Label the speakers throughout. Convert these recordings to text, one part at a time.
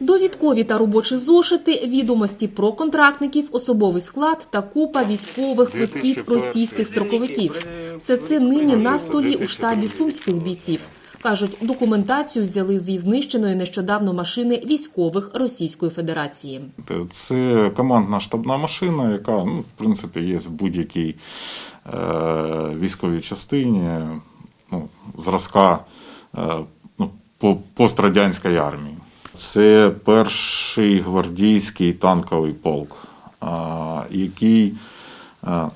Speaker 1: Довідкові та робочі зошити, відомості про контрактників, особовий склад та купа військових квитків російських строковиків. Все це нині на столі у штабі сумських бійців. Кажуть, документацію взяли зі знищеної нещодавно машини військових Російської Федерації.
Speaker 2: Це командна штабна машина, яка ну, в принципі є в будь-якій е, військовій частині ну, зразка е, ну, по- пострадянської армії. Це перший гвардійський танковий полк, який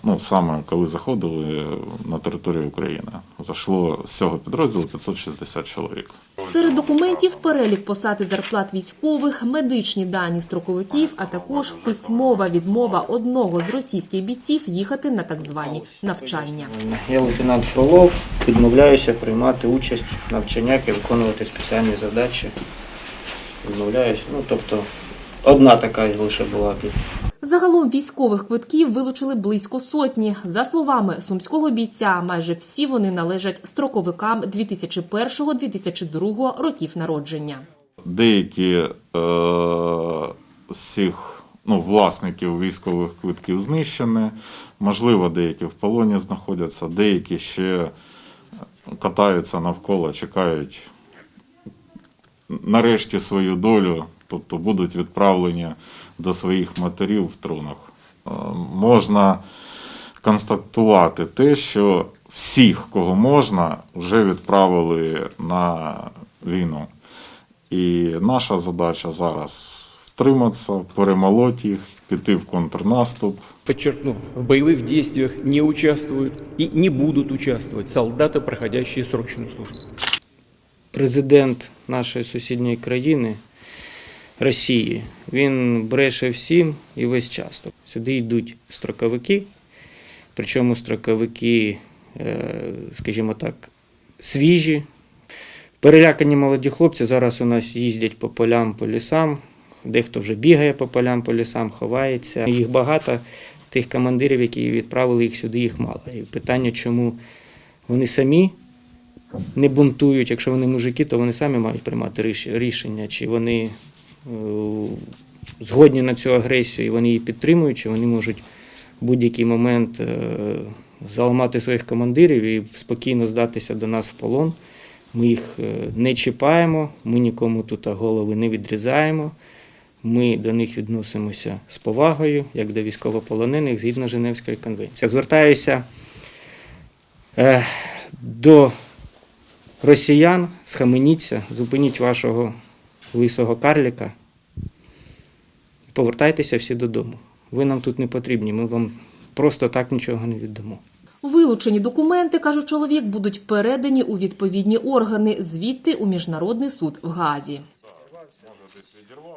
Speaker 2: ну, саме коли заходили на територію України, зайшло з цього підрозділу 560 чоловік.
Speaker 1: Серед документів перелік посад і зарплат військових, медичні дані строковиків, а також письмова відмова одного з російських бійців їхати на так звані навчання.
Speaker 3: Я лейтенант Фролов, відмовляюся приймати участь в навчаннях і виконувати спеціальні задачі. Відмовляюся. Ну, тобто, одна така лише була.
Speaker 1: Загалом військових квитків вилучили близько сотні. За словами сумського бійця, майже всі вони належать строковикам 2001-2002 років народження.
Speaker 2: Деякі е, з цих ну, власників військових квитків знищені, можливо, деякі в полоні знаходяться, деякі ще катаються навколо, чекають нарешті свою долю, тобто будуть відправлені до своїх матерів в трунах. Е, Можна констатувати те, що всіх, кого можна, вже відправили на війну. І наша задача зараз втриматися, перемолоти їх, піти в контрнаступ.
Speaker 4: Подчеркну, в боевых действиях не участвуют и не будут участвовать солдаты, проходящие срочную службу.
Speaker 3: Президент нашої сусідньої країни, Росії, він бреше всім і весь час. Тобто Сюди йдуть строковики, причому строковики, е, скажімо так, свіжі. Перелякані молоді хлопці зараз у нас їздять по полям, по лісам. Дехто вже бігає по полям, по лісам, ховається. Їх багато, тих командирів, які відправили їх сюди, їх мало. І питання, чому вони самі не бунтують. Якщо вони мужики, то вони самі мають приймати рішення, чи вони е, згодні на цю агресію і вони її підтримують, чи вони можуть в будь-який момент е, заламати своїх командирів і спокійно здатися до нас в полон. Ми їх е, не чіпаємо, ми нікому тут голови не відрізаємо. Ми до них відносимося з повагою, як до військовополонених, згідно Женевської конвенції. Звертаюся до росіян, схаменіться, зупиніть вашого лисого карліка. Повертайтеся всі додому. Ви нам тут не потрібні, ми вам просто так нічого не віддамо.
Speaker 1: Вилучені документи, каже чоловік, будуть передані у відповідні органи, звідти у міжнародний суд в Гаазі.